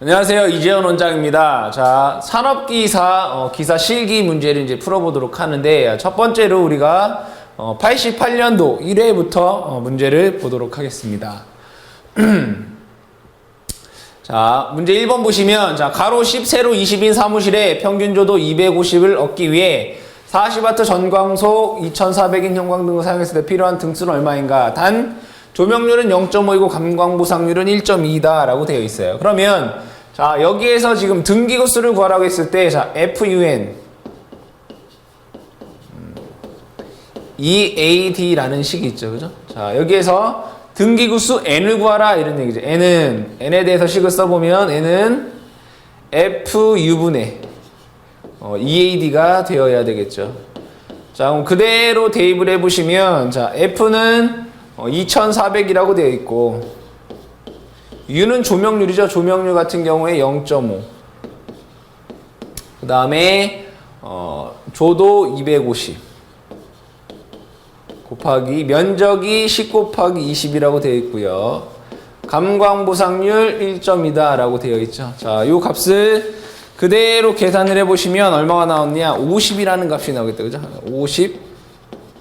안녕하세요. 이재현 원장입니다. 자, 산업기사, 어, 기사 실기 문제를 이제 풀어보도록 하는데, 첫 번째로 우리가 어, 88년도 1회부터 문제를 보도록 하겠습니다. 자, 문제 1번 보시면, 자, 가로 10, 세로 20인 사무실에 평균 조도 250을 얻기 위해 40W 전광소 2400인 형광 등을 사용했을 때 필요한 등수는 얼마인가? 단, 조명률은 0.5이고 감광보상률은 1.2다 라고 되어 있어요. 그러면 자 여기에서 지금 등기구 수를 구하라고 했을 때 자 FUN 음, EAD라는 식이 있죠. 그죠? 자 여기에서 등기구 수 N을 구하라 이런 얘기죠. N은 N에 대해서 식을 써보면 N은 FU분의 어, EAD가 되어야 되겠죠. 자 그럼 그대로 대입을 해보시면 자 F는 어, 2400이라고 되어 있고 U는 조명률이죠. 조명률 같은 경우에 0.5. 그 다음에 어, 조도 250 곱하기 면적이 10 곱하기 20이라고 되어 있고요. 감광보상률 1점이다라고 되어 있죠. 자, 이 값을 그대로 계산을 해보시면 얼마가 나왔냐? 50이라는 값이 나오겠다. 그죠? 50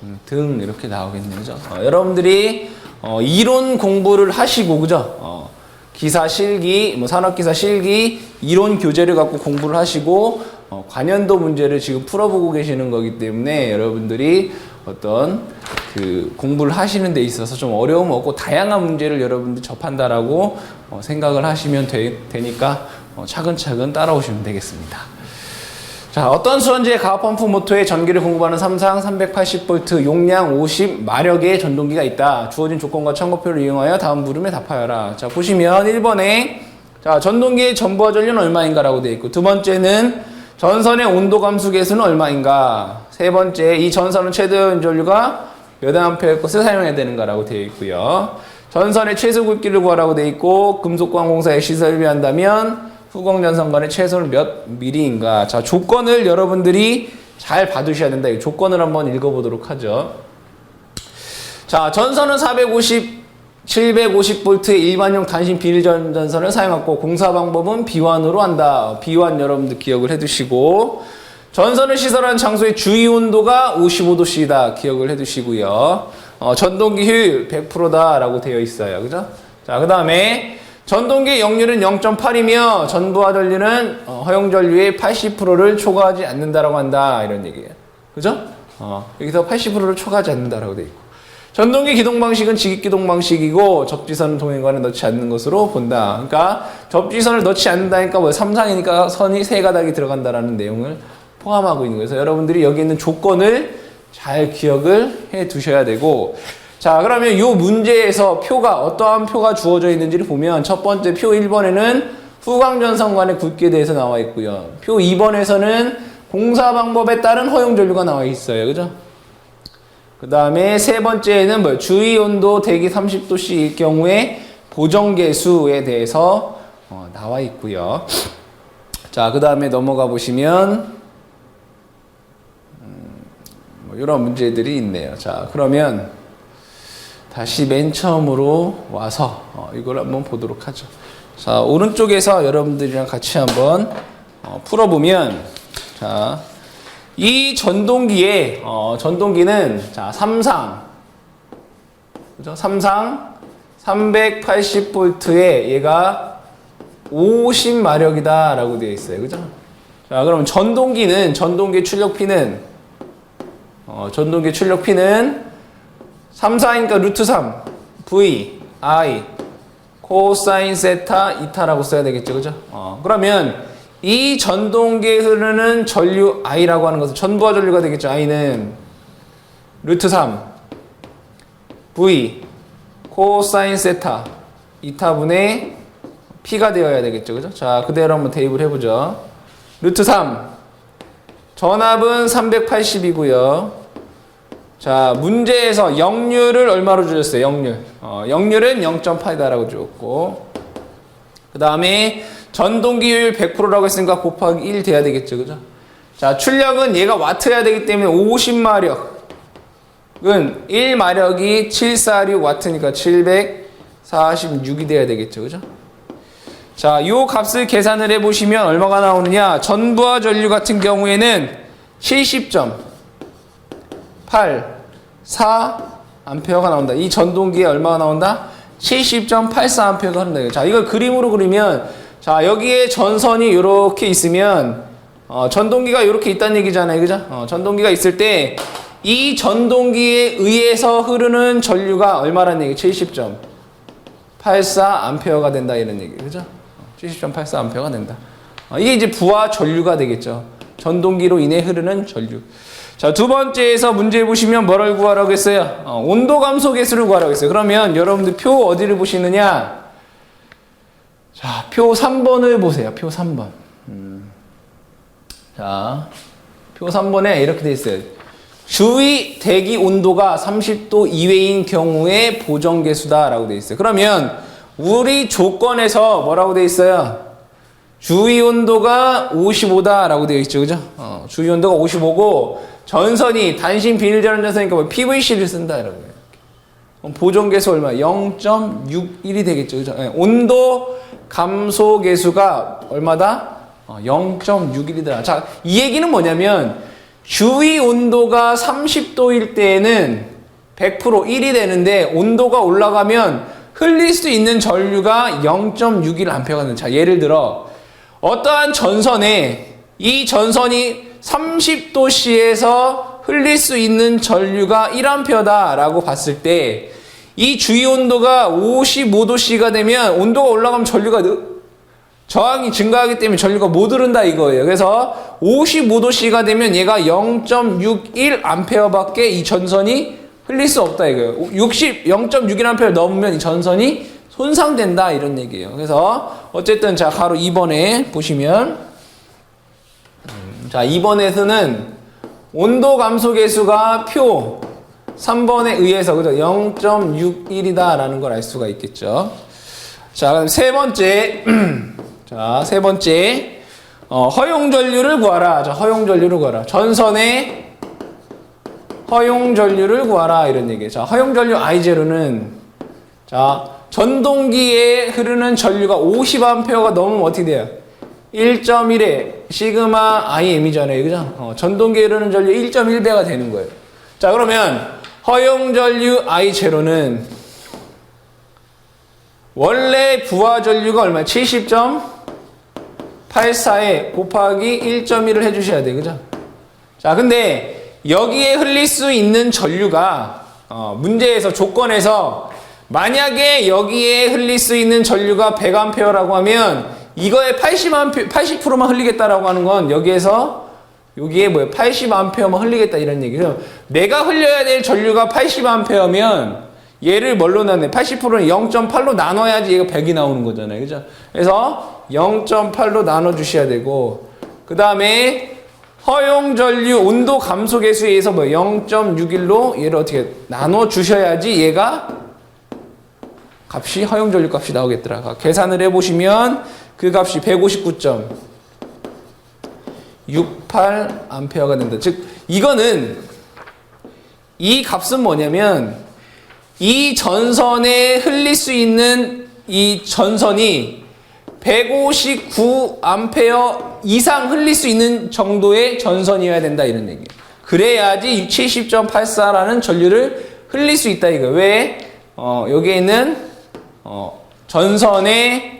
음, 등 이렇게 나오겠네요. 그죠? 어, 여러분들이 어, 이론 공부를 하시고 그죠? 어, 기사 실기, 뭐 산업기사 실기 이론 교재를 갖고 공부를 하시고 어, 관연도 문제를 지금 풀어보고 계시는 거기 때문에 여러분들이 어떤 그 공부를 하시는 데 있어서 좀 어려움 없고 다양한 문제를 여러분들 접한다라고 어, 생각을 하시면 되, 되니까 어, 차근차근 따라오시면 되겠습니다. 자, 어떤 수원지의 가압 펌프 모터에 전기를 공급하는 삼상 380V 용량 50 마력의 전동기가 있다. 주어진 조건과 참고표를 이용하여 다음 물음에 답하여라. 자, 보시면 1번에 자, 전동기의 전부하 전류는 얼마인가라고 되어 있고 두 번째는 전선의 온도 감수 계수는 얼마인가? 세 번째, 이 전선은 최대 전류가 몇 암페어의 것을 사용해야 되는가라고 되어 있고요. 전선의 최소 굵기를 구하라고 되어 있고 금속광공사에 시설비한다면 후공전선간의 최소는 몇 미리인가? 자, 조건을 여러분들이 잘 봐두셔야 된다. 이 조건을 한번 읽어보도록 하죠. 자, 전선은 450, 750V의 일반용 단신 비닐 전선을 사용하고 공사 방법은 비완으로 한다. 비완 여러분들 기억을 해두시고 전선을 시설한 장소의 주위 온도가 55도씨다. 기억을 해두시고요. 어, 전동기 효율 100%다라고 되어 있어요. 그죠? 자, 그 다음에 전동기 역률은 0.8이며 전부하 전류는 어, 허용 전류의 80%를 초과하지 않는다라고 한다 이런 얘기예요. 그죠? 어, 여기서 80%를 초과하지 않는다라고 돼 있고. 전동기 기동 방식은 직입 기동 방식이고 접지선은 동행관에 넣지 않는 것으로 본다. 그러니까 접지선을 넣지 않는다니까 뭐 삼상이니까 선이 세 가닥이 들어간다라는 내용을 포함하고 있는 거예요. 그래서 여러분들이 여기 있는 조건을 잘 기억을 해 두셔야 되고 자, 그러면 이 문제에서 표가 어떠한 표가 주어져 있는지를 보면 첫 번째 표 1번에는 후광전선관의 굵기에 대해서 나와 있고요. 표 2번에서는 공사 방법에 따른 허용 전류가 나와 있어요. 그죠? 그 다음에 세 번째에는 뭐 주위 온도 대기 30도씨일 경우에 보정계수에 대해서 어, 나와 있고요. 자, 그 다음에 넘어가 보시면 음, 뭐 이런 문제들이 있네요. 자, 그러면 다시 맨 처음으로 와서 어, 이걸 한번 보도록 하죠. 자, 오른쪽에서 여러분들이랑 같이 한번 어, 풀어보면 자, 이 전동기에 어, 전동기는 자, 삼상 그죠? 삼상 380V에 얘가 50마력이다 라고 되어 있어요. 그죠? 자, 그럼 전동기는 전동기 출력 P는 어, 전동기 출력 P는 3, 4이니까 루트 3, V, I, 코사인 세타, 이타라고 써야 되겠죠. 그죠? 어, 그러면 이 전동기에 흐르는 전류 I라고 하는 것은 전부하 전류가 되겠죠. I는 루트 3, V, 코사인 세타, 이타분의 P가 되어야 되겠죠. 그죠? 자, 그대로 한번 대입을 해보죠. 루트 3, 전압은 380이고요. 자, 문제에서 역률을 얼마로 주셨어요? 역률. 어, 역률은 0.8이다라고 주었고. 그 다음에 전동기율 100%라고 했으니까 곱하기 1 돼야 되겠죠. 그죠? 자, 출력은 얘가 와트여야 되기 때문에 50마력은 1마력이 746 와트니까 746이 돼야 되겠죠. 그죠? 자, 요 값을 계산을 해보시면 얼마가 나오느냐. 전부와 전류 같은 경우에는 70.84 암페어가 나온다. 이 전동기에 얼마가 나온다? 70.84 암페어가 흐른다. 자, 이걸 그림으로 그리면 자, 여기에 전선이 이렇게 있으면 어, 전동기가 이렇게 있다는 얘기잖아요. 그죠? 어, 전동기가 있을 때 이 전동기에 의해서 흐르는 전류가 얼마라는 얘기? 70.84 암페어가 된다 이런 얘기. 그죠? 70.84 암페어가 된다. 어, 이게 이제 부하 전류가 되겠죠. 전동기로 인해 흐르는 전류. 자, 두 번째에서 문제 보시면 뭐를 구하라고 했어요? 어, 온도 감소 계수를 구하라고 했어요. 그러면 여러분들 표 어디를 보시느냐? 자, 표 3번을 보세요. 표 3번. 음. 자, 표 3번에 이렇게 돼 있어요. 주위 대기 온도가 30도 이외인 경우에 보정 계수다라고 돼 있어요. 그러면 우리 조건에서 뭐라고 돼 있어요? 주위 온도가 55다라고 되어 있죠. 그죠? 어, 주위 온도가 55고 전선이 단신 비닐 전원 전선이니까 뭐 PVC를 쓴다. 그럼 보정 계수 얼마? 0.61이 되겠죠. 그죠? 예, 온도 감소 계수가 얼마다? 어, 0.61이다. 자, 이 얘기는 뭐냐면 주위 온도가 30도일 때에는 100% 1이 되는데 온도가 올라가면 흘릴 수 있는 전류가 0.61 암페어가 되는. 자, 예를 들어 어떠한 전선에 이 전선이 30도씨에서 흘릴 수 있는 전류가 1암페어다라고 봤을 때 이 주위 온도가 55도씨가 되면 온도가 올라가면 전류가 느- 저항이 증가하기 때문에 전류가 못 흐른다 이거예요. 그래서 55도씨가 되면 얘가 0.61 암페어밖에 이 전선이 흘릴 수 없다 이거예요. 60 0.61 암페어 넘으면 이 전선이 손상된다 이런 얘기예요. 그래서 어쨌든 자 가로 2번에 보시면 음, 자 2번에서는 온도 감소 계수가 표 3번에 의해서 그죠 0.61이다라는 걸 알 수가 있겠죠. 자 그럼 세 번째 자 세 번째 어, 허용 전류를 구하라. 자 허용 전류를 구하라. 전선에 허용 전류를 구하라 이런 얘기예요. 자 허용 전류 I0는 자 전동기에 흐르는 전류가 50A가 넘으면 어떻게 돼요? 1.1에 시그마 IM이잖아요. 그죠? 어, 전동기에 흐르는 전류 1.1배가 되는 거예요. 자, 그러면 허용 전류 I0는 원래 부하 전류가 얼마? 70.84에 곱하기 1.1을 해 주셔야 돼요. 그죠? 자, 근데 여기에 흘릴 수 있는 전류가 어, 문제에서 조건에서 만약에 여기에 흘릴 수 있는 전류가 100A라고 하면 이거에 80A, 80%만 흘리겠다라고 하는 건 여기에서 여기에 뭐예요? 80A만 흘리겠다 이런 얘기죠. 내가 흘려야 될 전류가 80A면 얘를 뭘로 나누네? 80%는 0.8로 나눠야지 얘가 100이 나오는 거잖아요. 그죠? 그래서 0.8로 나눠 주셔야 되고 그 다음에 허용 전류 온도 감소 계수에 의해서 뭐 0.61로 얘를 어떻게 나눠 주셔야지 얘가 값이 허용 전류 값이 나오겠더라. 계산을 해 보시면 그 값이 159.68 암페어가 된다. 즉 이거는 이 값은 뭐냐면 이 전선에 흘릴 수 있는 이 전선이 159 암페어 이상 흘릴 수 있는 정도의 전선이어야 된다 이런 얘기예요. 그래야지 70.84라는 전류를 흘릴 수 있다 이거. 왜? 어, 여기에 있는 어, 전선에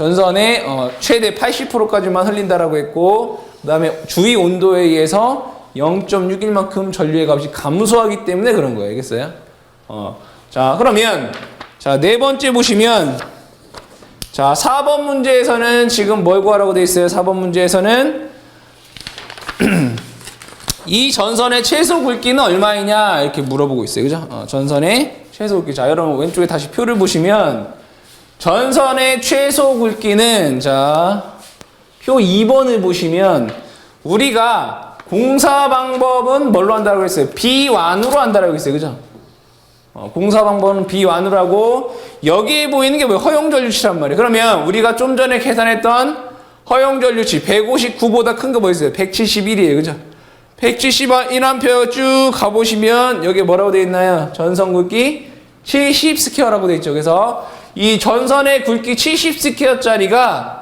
전선에 어, 최대 80%까지만 흘린다라고 했고 그다음에 주위 온도에 의해서 0.61만큼 전류의 값이 감소하기 때문에 그런 거예요. 알겠어요? 어. 자, 그러면 자, 네 번째 보시면 자, 4번 문제에서는 지금 뭘 구하라고 돼 있어요? 4번 문제에서는 이 전선의 최소 굵기는 얼마이냐 이렇게 물어보고 있어요. 그죠? 어, 전선의 최소 굵기. 자, 여러분 왼쪽에 다시 표를 보시면 전선의 최소 굵기는 자, 표 2번을 보시면 우리가 공사 방법은 뭘로 한다고 했어요? 비완으로 한다고 했어요. 그죠? 어, 공사 방법은 비완으로 하고 여기에 보이는 게 뭐예요? 허용 전류치란 말이에요. 그러면 우리가 좀 전에 계산했던 허용 전류치 159보다 큰 거뭐 있어요? 171이에요. 그죠? 171A 쭉 가보시면 여기 뭐라고 되어 있나요? 전선 굵기 70 스퀘어라고 되어 있죠. 그래서 이 전선의 굵기 70스퀘어짜리가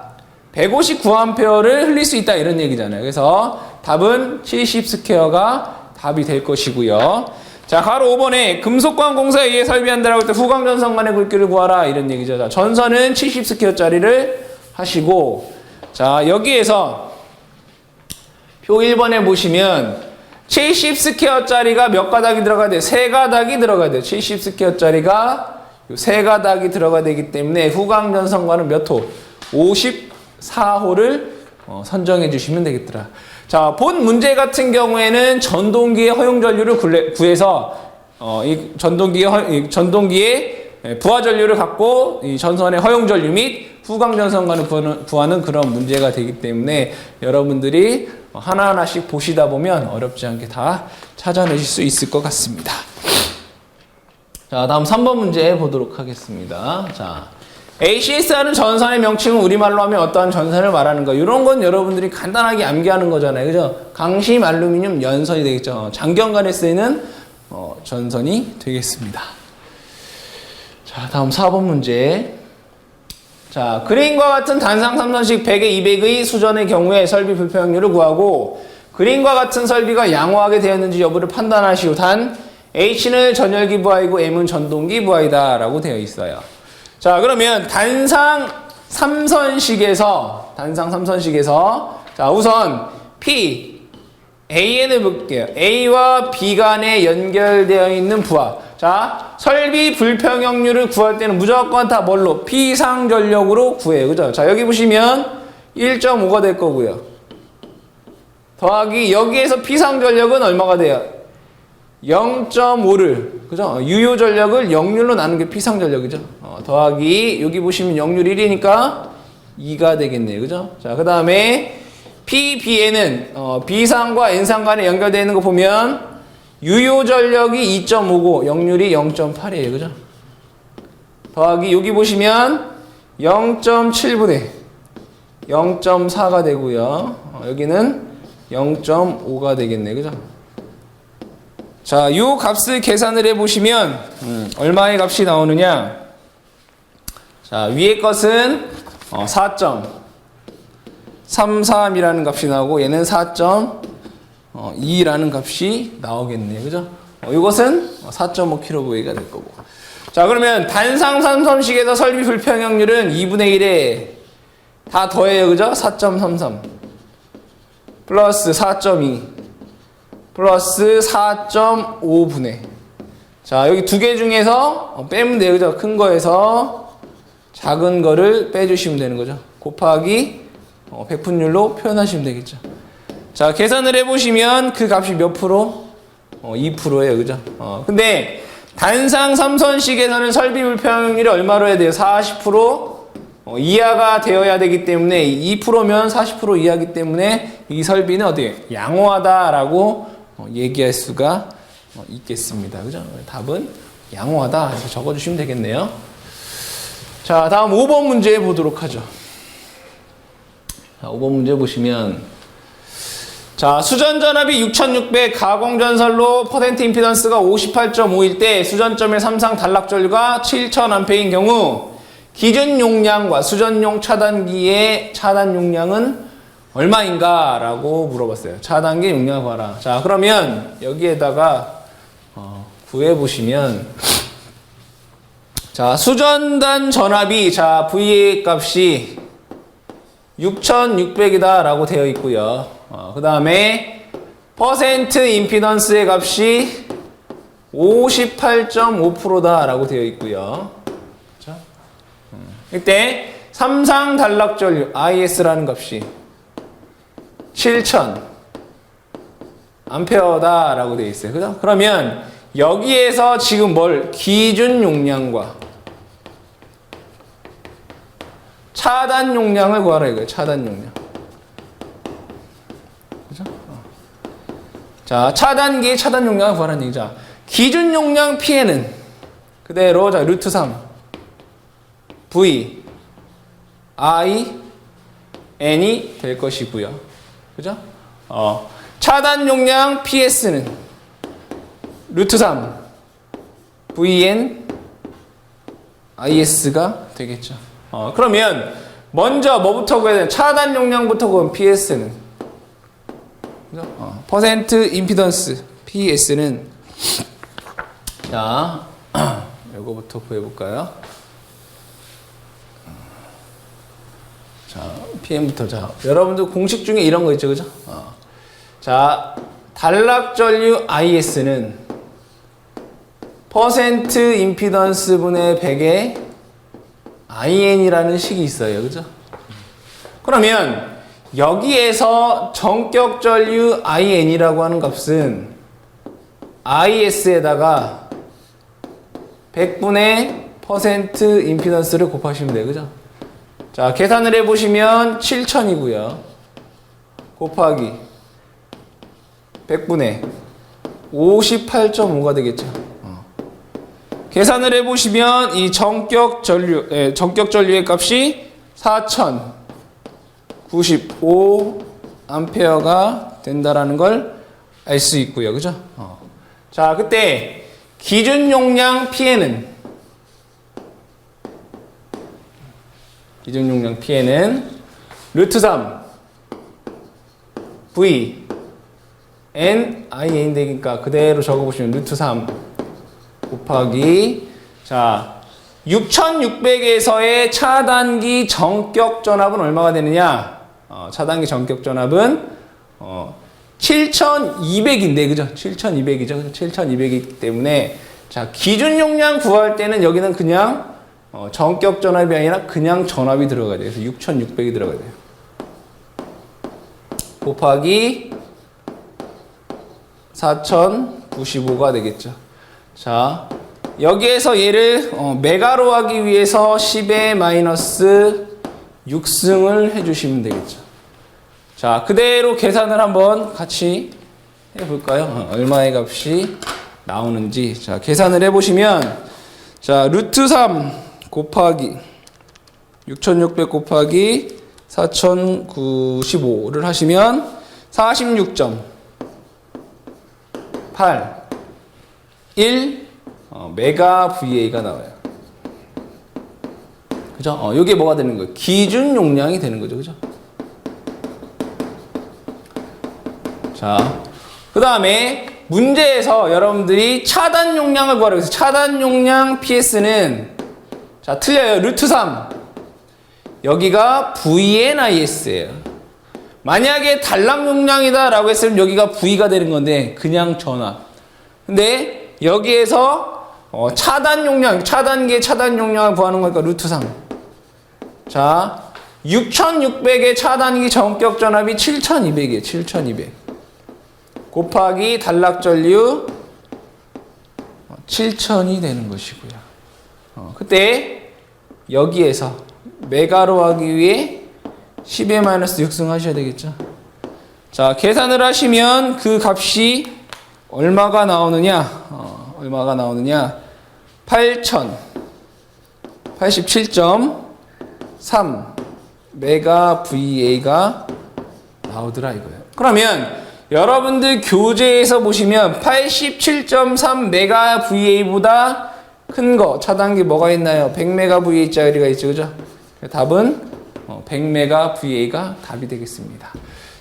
159A를 흘릴 수 있다 이런 얘기잖아요. 그래서 답은 70스퀘어가 답이 될 것이고요. 자, 가로 5번에 금속관 공사에 의해 설비한다라고 할 때 후광 전선 간의 굵기를 구하라 이런 얘기죠. 자, 전선은 70스퀘어짜리를 하시고 자, 여기에서 표 1번에 보시면 70스퀘어짜리가 몇 가닥이 들어가야 돼요? 세 가닥이 들어가야 돼요. 70스퀘어짜리가 세 가닥이 들어가야 되기 때문에 후광 전선과는 몇 호? 54호를 어, 선정해 주시면 되겠더라. 자, 본 문제 같은 경우에는 전동기의 허용 전류를 구해서 어, 이 전동기의 허, 이 전동기의 예, 부하 전류를 갖고 이 전선의 허용 전류 및 후광 전선과는 구하는 그런 문제가 되기 때문에 여러분들이 하나하나씩 보시다 보면 어렵지 않게 다 찾아내실 수 있을 것 같습니다. 자, 다음 3번 문제 보도록 하겠습니다. 자, ACS라는 전선의 명칭은 우리말로 하면 어떠한 전선을 말하는 거. 이런 건 여러분들이 간단하게 암기하는 거잖아요. 그죠? 강심 알루미늄 연선이 되겠죠. 장경간에 쓰이는 어, 전선이 되겠습니다. 자, 다음 4번 문제. 자, 그림과 같은 단상 3선식 100에 200의 수전의 경우에 설비 불평률을 구하고 그림과 같은 설비가 양호하게 되었는지 여부를 판단하시오. 단 H는 전열기 부하이고 M은 전동기 부하이다 라고 되어 있어요. 자, 그러면 단상 3선식에서 단상 3선식에서 자, 우선 P AN을 볼게요. A와 B 간에 연결되어 있는 부하. 자, 설비 불평형률을 구할 때는 무조건 다 뭘로? P상 전력으로 구해요. 그죠? 자, 여기 보시면 1.5가 될 거고요. 더하기 여기에서 P상 전력은 얼마가 돼요? 0.5를 그죠? 유효 전력을 0률로 나눈 게 P상 전력이죠. 어, 더하기 여기 보시면 0률 1이니까 2가 되겠네요. 그죠? 자, 그다음에 PB에는 어, B상과 N상 간에 연결되어 있는 거 보면 유효 전력이 2.5고 역률이 0.8이에요. 그죠? 더하기 여기 보시면 0.7분의 0.4가 되고요. 어, 여기는 0.5가 되겠네. 그죠? 자, 요 값을 계산을 해 보시면 음, 얼마의 값이 나오느냐? 자, 위의 것은 어, 4.33이라는 값이 나오고 얘는 4.2라는 값이 나오겠네요. 그죠? 어, 이것은 4.5kV가 될 거고. 자, 그러면 단상 삼선식에서 설비 불평형률은 2분의 1에 다 더해요. 그죠? 4.33 플러스 4.2 플러스 4.5분의. 자 여기 두 개 중에서 어, 빼면 돼요. 그죠? 큰 거에서 작은 거를 빼주시면 되는 거죠. 곱하기 어, 백분율로 표현하시면 되겠죠. 자 계산을 해보시면 그 값이 몇 프로? 어, 2%예요. 그죠? 어, 근데 단상 삼선식에서는 설비 불평률이 얼마로 해야 돼요? 40% 어, 이하가 되어야 되기 때문에 2%면 40% 이하기 때문에 이 설비는 어떻게 양호하다라고 어, 얘기할 수가 어, 있겠습니다. 그죠? 답은 양호하다 해서 적어주시면 되겠네요. 자, 다음 5번 문제 보도록 하죠. 자, 5번 문제 보시면 자, 수전 전압이 6600, 가공 전설로 퍼센트 임피던스가 58.5일 때 수전점의 삼상 단락 전류가 7000A인 경우 기준 용량과 수전용 차단기의 차단 용량은 얼마인가? 라고 물어봤어요. 차단기 용량을 구하라. 자, 그러면 여기에다가 어, 구해보시면 자, 수전단 전압이 자, V 값이 6600이다 라고 되어 있고요. 어, 그 다음에 퍼센트 임피던스의 값이 58.5%다 라고 되어 있고요. 음, 이때 삼상 단락 전류 IS라는 값이 7000 암페어다 라고 되어 있어요. 그죠? 그러면 여기에서 지금 뭘 기준 용량과 차단 용량을 구하라 이거예요. 차단 용량. 그죠? 어. 자, 차단기의 차단 용량을 구하라는 얘기죠. 기준 용량 P에는 그대로 자, 루트 3 V I N이 될 것이고요. 그죠? 어. 차단 용량 PS는 루트 3 VN IS가 되겠죠. 어, 그러면 먼저 뭐부터 구해야 되나? 차단 용량부터 구하면 PS는 그죠? 어, 퍼센트 임피던스 PS는 자 이거부터 구해 볼까요? 자 PM부터 자 여러분들 공식 중에 이런 거 있죠, 그죠? 어. 자 단락전류 IS는 퍼센트 임피던스 분의 100의 IN이라는 식이 있어요. 그죠? 그러면 여기에서 전격 전류 IN이라고 하는 값은 IS에다가 100분의 퍼센트 임피던스를 곱하시면 돼요. 그죠? 자, 계산을 해 보시면 7000이고요. 곱하기 100분의 58.5가 되겠죠. 계산을 해보시면 이 전격 전류, 예, 전격 전류의 값이 4095 암페어가 된다라는 걸 알 수 있고요. 그죠? 어. 자, 그때 기준 용량 P에는 기준 용량 P에는 루트 3 V N I N 되니까 그대로 적어보시면 루트 3 곱하기 자 6600에서의 차단기 전격 전압은 얼마가 되느냐? 어, 차단기 전격 전압은 어, 7200인데 그죠? 7200이죠. 7200이기 때문에 자 기준 용량 구할 때는 여기는 그냥 어, 전격 전압이 아니라 그냥 전압이 들어가야 돼요. 그래서 6600이 들어가야 돼요. 곱하기 4095가 되겠죠. 자, 여기에서 얘를 어, 메가로 하기 위해서 10의 마이너스 6승을 해주시면 되겠죠. 자, 그대로 계산을 한번 같이 해볼까요? 어, 얼마의 값이 나오는지. 자, 계산을 해보시면, 자, 루트 3 곱하기 6600 곱하기 4095를 하시면 46.8 1 어, 메가 VA가 나와요. 그죠? 어, 이게 뭐가 되는 거예요? 기준 용량이 되는 거죠. 그죠? 자, 그 다음에 문제에서 여러분들이 차단 용량을 구하라고 해서 차단 용량 PS는 자, 틀려요. 루트 3. 여기가 VNIS예요. 만약에 단락 용량이다 라고 했으면 여기가 V가 되는 건데 그냥 전압. 근데 여기에서 어, 차단 용량, 차단계 차단 용량을 구하는 거니까 루트 3. 자, 6600의 차단기 전격 전압이 7200이에요. 7200. 곱하기 단락 전류 7000이 되는 것이고요. 어, 그때 여기에서 메가로 하기 위해 10의 마이너스 6승 하셔야 되겠죠. 자, 계산을 하시면 그 값이 얼마가 나오느냐? 어, 얼마가 나오느냐? 8000 87.3 메가 VA가 나오더라 이거예요. 그러면 여러분들 교재에서 보시면 87.3 메가 VA보다 큰 거 차단기 뭐가 있나요? 100 메가 VA짜리가 있죠, 그죠? 답은 100 메가 VA가 답이 되겠습니다.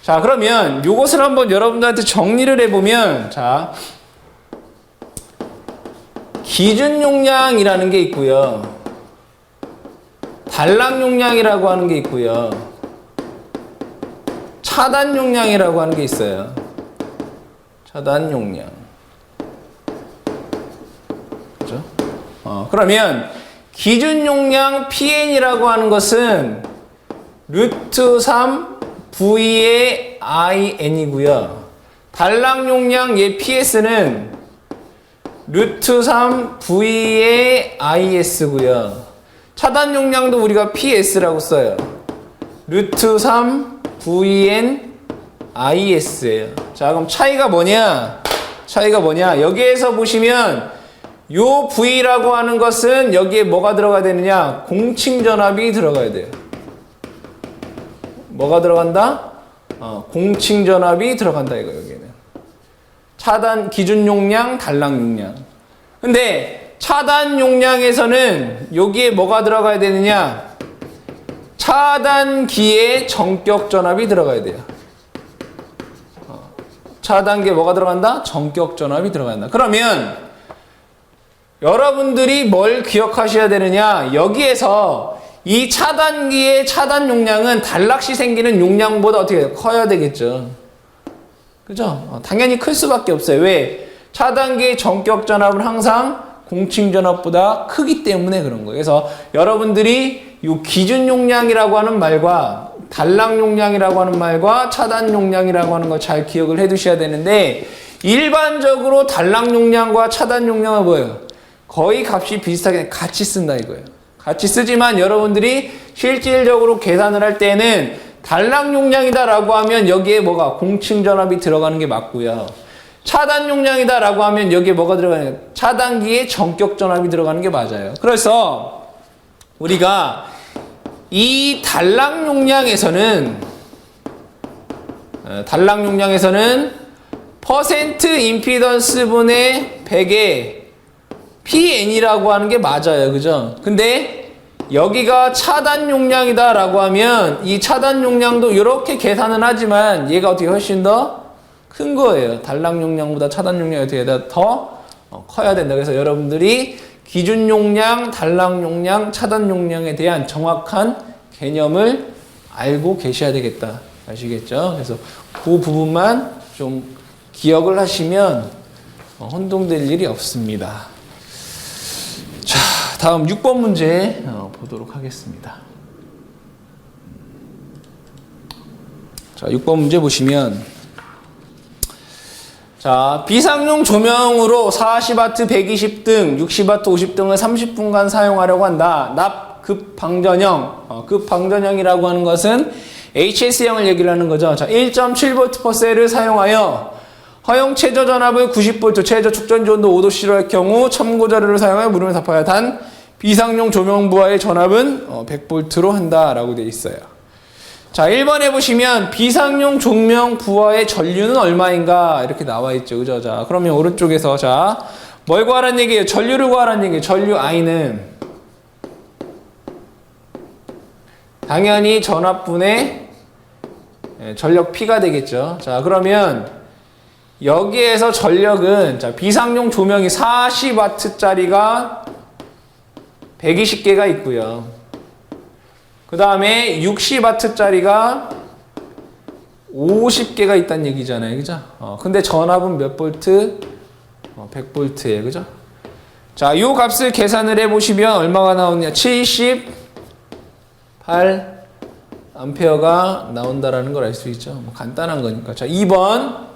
자, 그러면 이것을 한번 여러분들한테 정리를 해보면, 자, 기준 용량이라는 게 있고요. 단락 용량이라고 하는 게 있고요. 차단 용량이라고 하는 게 있어요. 차단 용량. 그죠? 어, 그러면 기준 용량 PN이라고 하는 것은 루트 3 V의 IN이고요. 단락 용량 얘 PS는 루트 3 V의 IS고요. 차단 용량도 우리가 PS라고 써요. 루트 3 VN IS예요. 자, 그럼 차이가 뭐냐? 차이가 뭐냐? 여기에서 보시면 요 V라고 하는 것은 여기에 뭐가 들어가야 되느냐? 공칭 전압이 들어가야 돼요. 뭐가 들어간다? 어, 공칭 전압이 들어간다 이거 여기는. 차단 기준 용량, 단락 용량. 근데 차단 용량에서는 여기에 뭐가 들어가야 되느냐? 차단기에 전격 전압이 들어가야 돼요. 어, 차단기에 뭐가 들어간다? 전격 전압이 들어간다. 그러면 여러분들이 뭘 기억하셔야 되느냐? 여기에서 이 차단기의 차단 용량은 단락시 생기는 용량보다 어떻게? 커야 되겠죠. 그죠? 어, 당연히 클 수밖에 없어요. 왜? 차단기의 전격 전압은 항상 공칭 전압보다 크기 때문에 그런 거예요. 그래서 여러분들이 이 기준 용량이라고 하는 말과 단락 용량이라고 하는 말과 차단 용량이라고 하는 거잘 기억을 해 두셔야 되는데 일반적으로 단락 용량과 차단 용량은 뭐예요? 거의 값이 비슷하게 같이 쓴다 이거예요. 같이 쓰지만 여러분들이 실질적으로 계산을 할 때는 단락 용량이다라고 하면 여기에 뭐가 공칭 전압이 들어가는 게 맞고요. 차단 용량이다라고 하면 여기에 뭐가 들어가냐? 차단기에 전격 전압이 들어가는 게 맞아요. 그래서 우리가 이 단락 용량에서는 어, 단락 용량에서는 퍼센트 임피던스 분의 100에 PN이라고 하는 게 맞아요. 그죠? 근데 여기가 차단 용량이다 라고 하면 이 차단 용량도 이렇게 계산은 하지만 얘가 어떻게 훨씬 더 큰 거예요. 단락 용량보다 차단 용량이 어떻게 더 어, 커야 된다. 그래서 여러분들이 기준 용량, 단락 용량, 차단 용량에 대한 정확한 개념을 알고 계셔야 되겠다. 아시겠죠? 그래서 그 부분만 좀 기억을 하시면 어, 혼동될 일이 없습니다. 자, 다음 6번 문제 어, 보도록 하겠습니다. 자, 6번 문제 보시면 자, 비상용 조명으로 40W, 120등, 60W, 50등을 30분간 사용하려고 한다. 납, 급, 방전형. 어, 급, 방전형이라고 하는 것은 HS형을 얘기를 하는 거죠. 자, 1.7V per 셀을 사용하여 허용 최저 전압을 90V, 최저 축전지 온도 5도씨로 할 경우 첨고 자료를 사용하여 물음을 답하여 단 비상용 조명부와의 전압은 100V로 한다라고 되어 있어요. 자, 1번에 보시면 비상용 조명 부하의 전류는 얼마인가 이렇게 나와 있죠. 그죠? 자, 그러면 오른쪽에서 자, 뭘 구하라는 얘기예요? 전류를 구하라는 얘기예요. 전류 I는 당연히 전압분의 예, 전력 P가 되겠죠. 자, 그러면 여기에서 전력은 자, 비상용 조명이 40W짜리가 120개가 있고요. 그 다음에 60W짜리가 50개가 있다는 얘기잖아요. 그죠? 어, 근데 전압은 몇 볼트? 어, 100볼트예요. 그죠? 자, 이 값을 계산을 해 보시면 얼마가 나오냐? 78 암페어가 나온다라는 걸 알 수 있죠. 뭐 간단한 거니까. 자, 2번.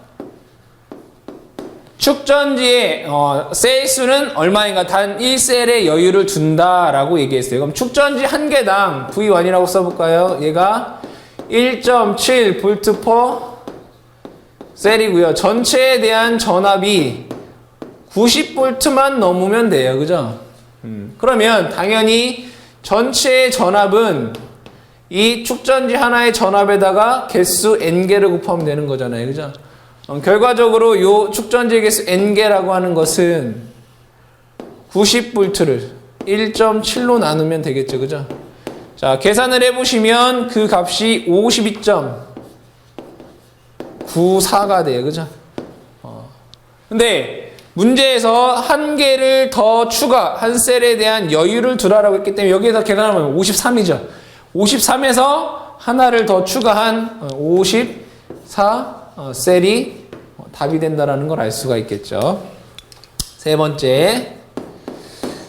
축전지의 어, 셀 수는 얼마인가? 단 1셀의 여유를 둔다라고 얘기했어요. 그럼 축전지 한 개당 V1이라고 써볼까요? 얘가 1.7 볼트 퍼 셀이고요. 전체에 대한 전압이 90 볼트만 넘으면 돼요. 그죠? 음, 그러면 당연히 전체의 전압은 이 축전지 하나의 전압에다가 개수 n개를 곱하면 되는 거잖아요. 그죠? 어, 결과적으로 이 축전지 개수 n개라고 하는 것은 90볼트를 1.7로 나누면 되겠죠. 그죠? 자, 계산을 해보시면 그 값이 52.94가 돼요. 그죠? 어. 근데 문제에서 한 개를 더 추가, 한 셀에 대한 여유를 두라라고 했기 때문에 여기에서 계산하면 53이죠. 53에서 하나를 더 추가한 54 어, 셀이 답이 된다라는 걸 알 수가 있겠죠. 세 번째.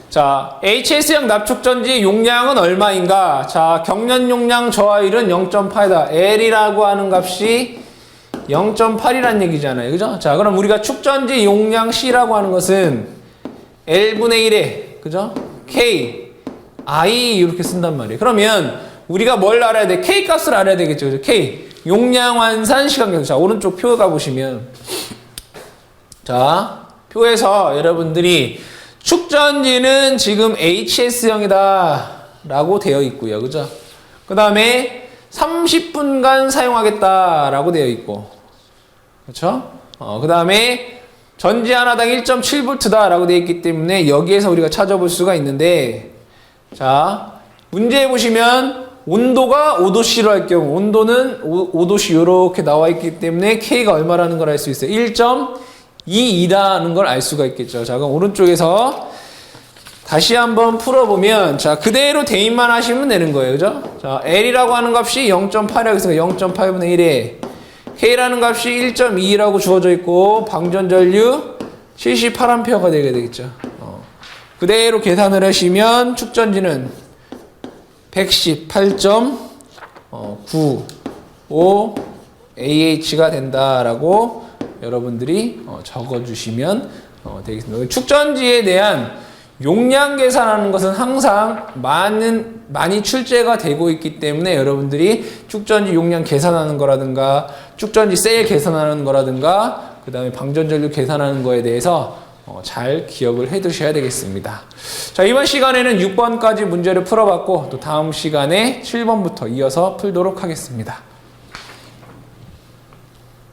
자, HS형 납축전지 용량은 얼마인가? 자, 경련 용량 저하율은 0.8이다. L이라고 하는 값이 0.8이란 얘기잖아요. 그죠? 자, 그럼 우리가 축전지 용량 C라고 하는 것은 L분의 1에, 그죠? K, I 이렇게 쓴단 말이에요. 그러면 우리가 뭘 알아야 돼? K 값을 알아야 되겠죠. 그죠? K. 용량 환산 시간 계속. 자, 오른쪽 표 가보시면. 자, 표에서 여러분들이 축전지는 지금 HS형이다. 라고 되어 있고요. 그죠? 그 다음에 30분간 사용하겠다. 라고 되어 있고. 그렇죠? 어, 그 다음에 전지 하나당 1.7V다 라고 되어 있기 때문에 여기에서 우리가 찾아볼 수가 있는데 자 문제에 보시면 온도가 5도씨로 할 경우 온도는 5 도씨 이렇게 나와 있기 때문에 K가 얼마라는 걸 알 수 있어요. 1.22라는 걸 알 수가 있겠죠. 자 그럼 오른쪽에서 다시 한번 풀어보면 자 그대로 대입만 하시면 되는 거예요. 그죠? 자 L이라고 하는 값이 0.8이라고 해서 0.8분의 1에 K라는 값이 1.2라고 주어져 있고 방전전류 78A가 되게 되겠죠. 어. 그대로 계산을 하시면 축전지는 118.95 AH가 된다라고 여러분들이 어, 적어주시면 어, 되겠습니다. 축전지에 대한 용량 계산하는 것은 항상 많은 많이 출제가 되고 있기 때문에 여러분들이 축전지 용량 계산하는 거라든가 축전지 셀 계산하는 거라든가 그 다음에 방전전류 계산하는 거에 대해서 어, 잘 기억을 해 두셔야 되겠습니다. 자, 이번 시간에는 6번까지 문제를 풀어봤고 또 다음 시간에 7번부터 이어서 풀도록 하겠습니다.